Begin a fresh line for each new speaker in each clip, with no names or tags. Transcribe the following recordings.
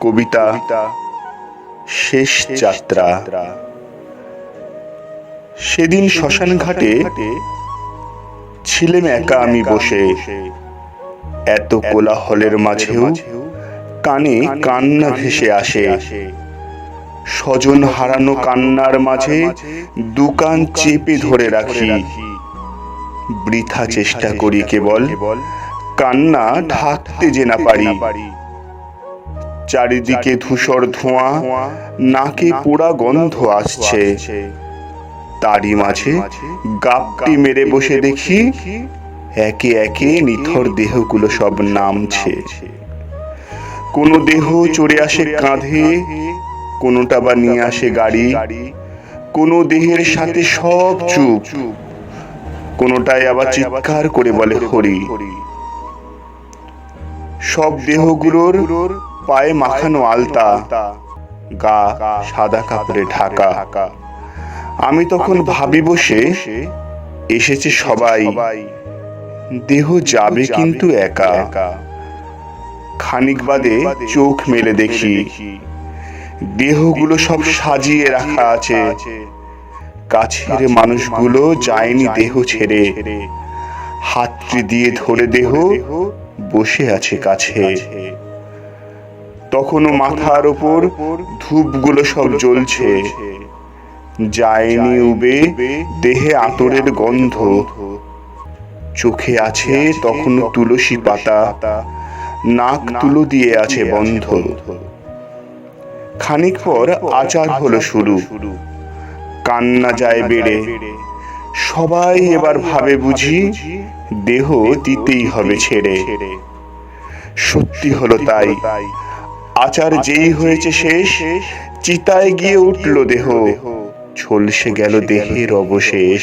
কবিতা, শেষ যাত্রা। সেদিন শ্মশান ঘাটে ছিলেম একা আমি বসে। এত কোলাহলের মাঝেও কানে কান্না ভেসে আসে। স্বজন হারানো কান্নার মাঝে দোকান চেপে ধরে রাখি। বৃথা চেষ্টা করি কেবল, কান্না ঢাকতে যে না পারি। চারিদিকে ধূসর ধোঁয়া নাকে পোড়া গন্ধ আসছে। তারই মাঝে গাপটি মেরে বসে দেখি একে একে নিথর দেহগুলো সব নামছে। কোনো দেহ চড়ে আসে কাঁধে কোনোটা বা নিয়ে আসে গাড়ি কোনো দেহের সাথে সব চুপ কোনোটাই আবার চিৎকার করে বলে হরি। সব দেহগুলোর পায়ে মাখানো আলতা গা সাদা কাপড়ে ঢাকা। আমি তখন ভাবি বসে এসেছে সবাই। দেহ যাবে কিন্তু একা। খানিক বাদে চোখ মেলে দেখি। দেহগুলো সব সাজিয়ে রাখা আছে। কাছের মানুষগুলো যায়নি দেহ ছেড়ে। হাতটি দিয়ে ধরে দেহ বসে আছে কাছে। তখনও মাথার ওপর ধূপগুলো সব জ্বলছে। যায়নি উবে দেহে আতরের গন্ধ। চোখে আছে তখনও তুলসী পাতা। নাক তুলো দিয়ে আছে বন্ধ। খানিক পর আচার হলো শুরু। কান্না যায় বেড়ে। সবাই এবার ভাবে বুঝি দেহ দিতেই হবে ছেড়ে। সত্যি হলো তাই। আচার যেই হয়েছে শেষ চিতায় গিয়ে উঠল দেহ ঝলসে গেল দেহের অবশেষ।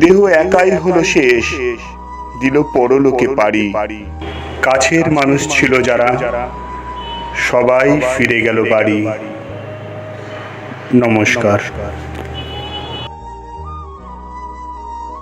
দেহ একাই হলো শেষ দিল পরলোকে পারি কাছের মানুষ ছিল যারা সবাই ফিরে গেল বাড়ি। নমস্কার।